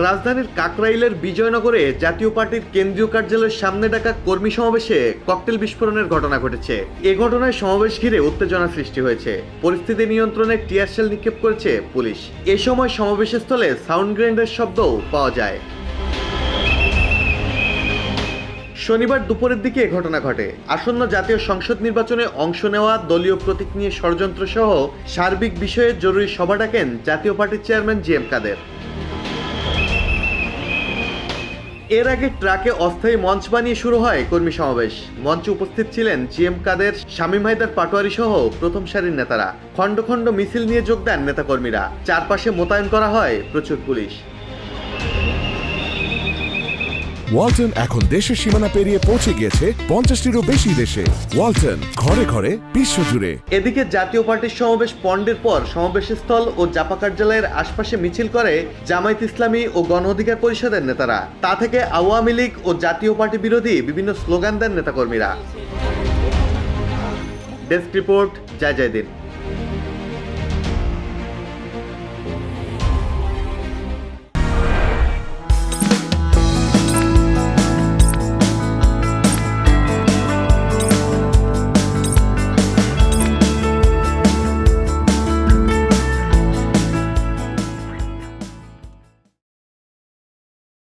রাজধানীর কাকরাইলের বিজয়নগরে জাতীয় পার্টির কেন্দ্রীয় কার্যালয়ের সামনে ডাকা কর্মী সমাবেশে ককটেল বিস্ফোরণের ঘটনা ঘটেছে। এ ঘটনায় সমাবেশ ঘিরে উত্তেজনা সৃষ্টি হয়েছে। পরিস্থিতি নিয়ন্ত্রণে টিয়ারশেল নিক্ষেপ করেছে পুলিশ। এ সময় সমাবেশস্থলে সাউন্ড গ্রেনেডের শব্দও পাওয়া যায়। শনিবার দুপুরের দিকে এ ঘটনা ঘটে। আসন্ন জাতীয় সংসদ নির্বাচনে অংশ নেওয়া, দলীয় প্রতীক নিয়ে ষড়যন্ত্র সহ সার্বিক বিষয়ে জরুরি সভা ডাকেন জাতীয় পার্টির চেয়ারম্যান জি এম কাদের। এর আগে ট্রাকে অস্থায়ী মঞ্চ বানিয়ে শুরু হয় কর্মী সমাবেশ। মঞ্চে উপস্থিত ছিলেন জি এম কাদের, শামীম হায়দার পাটোয়ারি সহ প্রথম সারির নেতারা। খণ্ড খণ্ড মিছিল নিয়ে যোগ দেন নেতাকর্মীরা। চারপাশে মোতায়েন করা হয় প্রচুর পুলিশ। ওয়ালটন এখন দেশের সীমানা পেরিয়ে পৌঁছে গিয়েছে পঞ্চাশটিরও বেশি দেশে। ওয়ালটন, ঘরে ঘরে, বিশ্বজুড়ে। এদিকে জাতীয় পার্টির সমাবেশ পণ্ডের পর সমাবেশস্থল ও জাপা কার্যালয়ের আশপাশে মিছিল করে জামায়াত ইসলামী ও গণ অধিকার পরিষদের নেতারা। তা থেকে আওয়ামী লীগ ও জাতীয় পার্টি বিরোধী বিভিন্ন স্লোগান দেন নেতাকর্মীরা। ডেস্ক রিপোর্ট, জয় জয় দিন